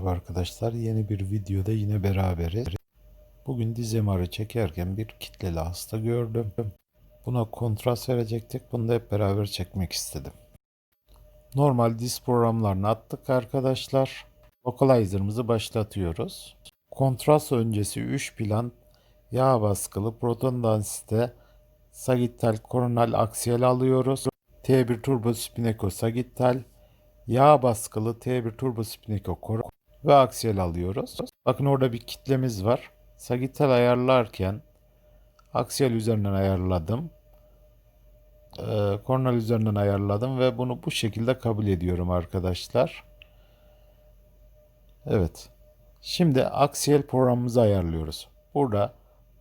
Merhaba arkadaşlar, yeni bir videoda yine beraberiz. Bugün diz MR'ı çekerken bir kitleli hasta gördüm. Buna kontrast verecektik, bunu da hep beraber çekmek istedim. Normal diz programlarını attık arkadaşlar. Localizer'ımızı başlatıyoruz. Kontrast öncesi 3 plan yağ baskılı proton densite sagittal koronal aksiyel alıyoruz. T1 turbo spineko sagittal yağ baskılı T1 turbo spineko ve aksiyel alıyoruz. Bakın orada bir kitlemiz var. Sagittal ayarlarken aksiyel üzerinden ayarladım. Ee, üzerinden ayarladım ve bunu bu şekilde kabul ediyorum arkadaşlar. Evet. Şimdi aksiyel programımızı ayarlıyoruz. Burada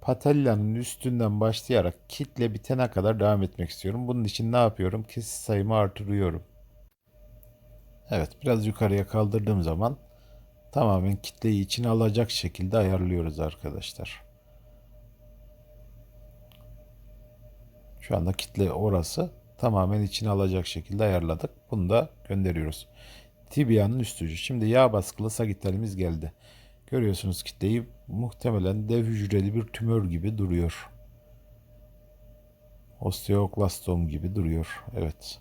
patellanın üstünden başlayarak kitle bitene kadar devam etmek istiyorum. Bunun için ne yapıyorum? Kesit sayımı artırıyorum. Evet, biraz yukarıya kaldırdığım zaman tamamen kitleyi içine alacak şekilde ayarlıyoruz arkadaşlar. Şu anda kitle orası tamamen içine alacak şekilde ayarladık. Bunu da gönderiyoruz. Tibia'nın üst ucu. Şimdi yağ baskılı sagittalimiz geldi. Görüyorsunuz kitleyi muhtemelen dev hücreli bir tümör gibi duruyor. Osteoklastom gibi duruyor. Evet.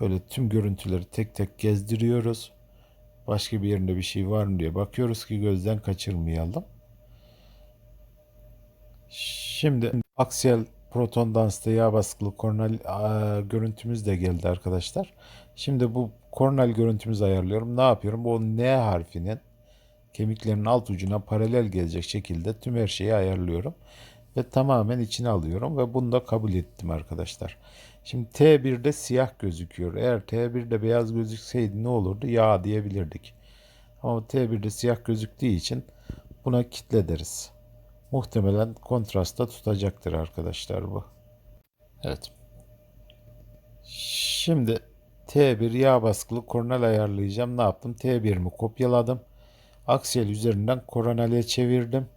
Böyle tüm görüntüleri tek tek gezdiriyoruz. Başka bir yerinde bir şey var mı diye bakıyoruz ki gözden kaçırmayalım. Şimdi aksiyel proton dansta yağ baskılı koronal aa, görüntümüz de geldi arkadaşlar. Şimdi bu koronal görüntümüzü ayarlıyorum. Ne yapıyorum? Bu N harfinin kemiklerin alt ucuna paralel gelecek şekilde tüm her şeyi ayarlıyorum. Ve tamamen içine alıyorum ve bunu da kabul ettim arkadaşlar. Şimdi T1'de siyah gözüküyor. Eğer T1'de beyaz gözükseydi ne olurdu? Yağ diyebilirdik. Ama T1'de siyah gözüktüğü için buna kitle deriz. Muhtemelen kontrasta tutacaktır arkadaşlar bu. Evet. Şimdi T1 yağ baskılı koronal ayarlayacağım. Ne yaptım? T1'mi kopyaladım. Aksiyel üzerinden koronale çevirdim.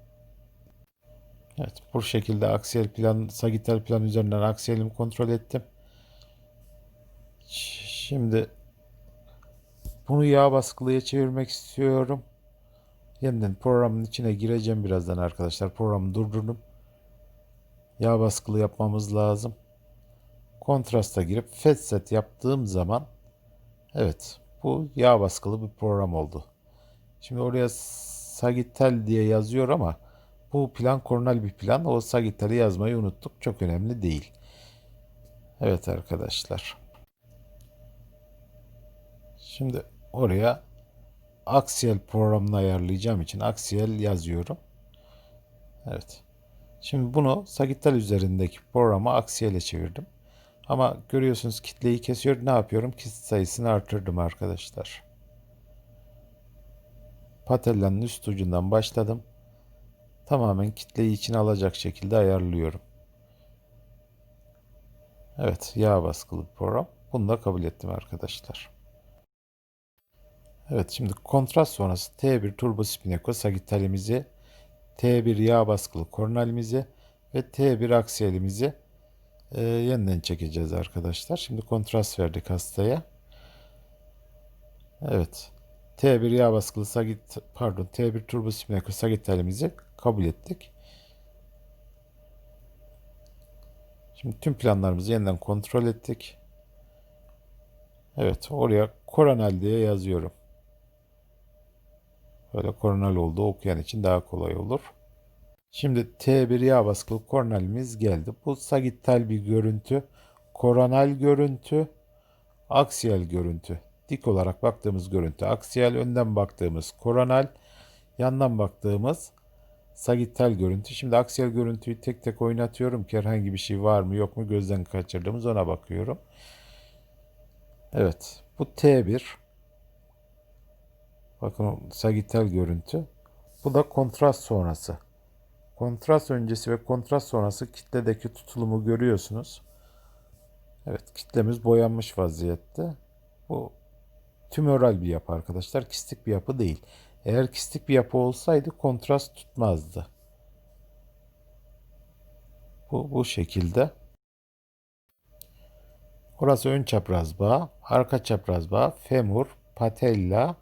Evet bu şekilde aksiyel plan, sagittal plan üzerinden aksiyelimi kontrol ettim. Şimdi bunu yağ baskılıya çevirmek istiyorum. Yeniden programın içine gireceğim birazdan arkadaşlar. Programı durdurdum. Yağ baskılı yapmamız lazım. Kontrasta girip fetset yaptığım zaman evet bu yağ baskılı bir program oldu. Şimdi oraya sagittal diye yazıyor ama bu plan koronal bir plan. O sagittali yazmayı unuttuk. Çok önemli değil. Evet arkadaşlar. Şimdi oraya aksiyel programını ayarlayacağım için aksiyel yazıyorum. Evet. Şimdi bunu sagittal üzerindeki programı aksiyele çevirdim. Ama görüyorsunuz kitleyi kesiyor. Ne yapıyorum? Kitle sayısını artırdım arkadaşlar. Patellanın üst ucundan başladım. Tamamen kitleyi içine alacak şekilde ayarlıyorum. Evet, yağ baskılı program. Bunu da kabul ettim arkadaşlar. Evet, şimdi kontrast sonrası T1 turbo spineko sagittalimizi, T1 yağ baskılı koronalimizi ve T1 aksiyelimizi e, yeniden çekeceğiz arkadaşlar. Şimdi kontrast verdik hastaya. Evet. T1 yağ baskılı sagit pardon T1 turbo spineko sagittalimizi kabul ettik. Şimdi tüm planlarımızı yeniden kontrol ettik. Evet oraya koronal diye yazıyorum. Böyle koronal olduğu okuyan için daha kolay olur. Şimdi T1 yağ baskılı koronalimiz geldi. Bu sagittal bir görüntü. Koronal görüntü. Aksiyel görüntü. Dik olarak baktığımız görüntü aksiyel. Önden baktığımız koronal. Yandan baktığımız sagittal görüntü. Şimdi aksiyel görüntüyü tek tek oynatıyorum ki herhangi bir şey var mı yok mu gözden kaçırdığımız ona bakıyorum. Evet bu T1. Bakın o sagittal görüntü. Bu da kontrast sonrası. Kontrast öncesi ve kontrast sonrası kitledeki tutulumu görüyorsunuz. Evet kitlemiz boyanmış vaziyette. Bu tümöral bir yapı arkadaşlar. Kistik bir yapı değil. Eğer kistik bir yapı olsaydı kontrast tutmazdı. Bu, bu şekilde. Orası ön çapraz bağ, arka çapraz bağ, femur, patella,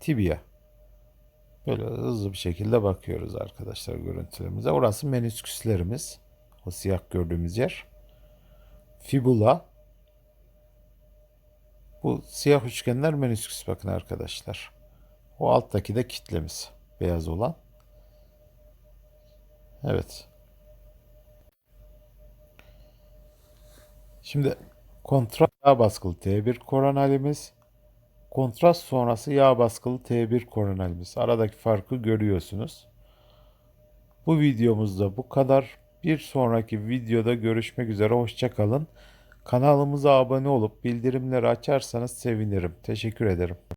tibia. Böyle hızlı bir şekilde bakıyoruz arkadaşlar görüntülerimize. Orası menüsküslerimiz. O siyah gördüğümüz yer. Fibula. Bu siyah üçgenler menüsküs bakın arkadaşlar. O alttaki de kitlemiz. Beyaz olan. Evet. Şimdi kontrast yağ baskılı T1 koronalimiz. Kontrast sonrası yağ baskılı T1 koronalimiz. Aradaki farkı görüyorsunuz. Bu videomuzda bu kadar. Bir sonraki videoda görüşmek üzere. Hoşçakalın. Kanalımıza abone olup bildirimleri açarsanız sevinirim. Teşekkür ederim.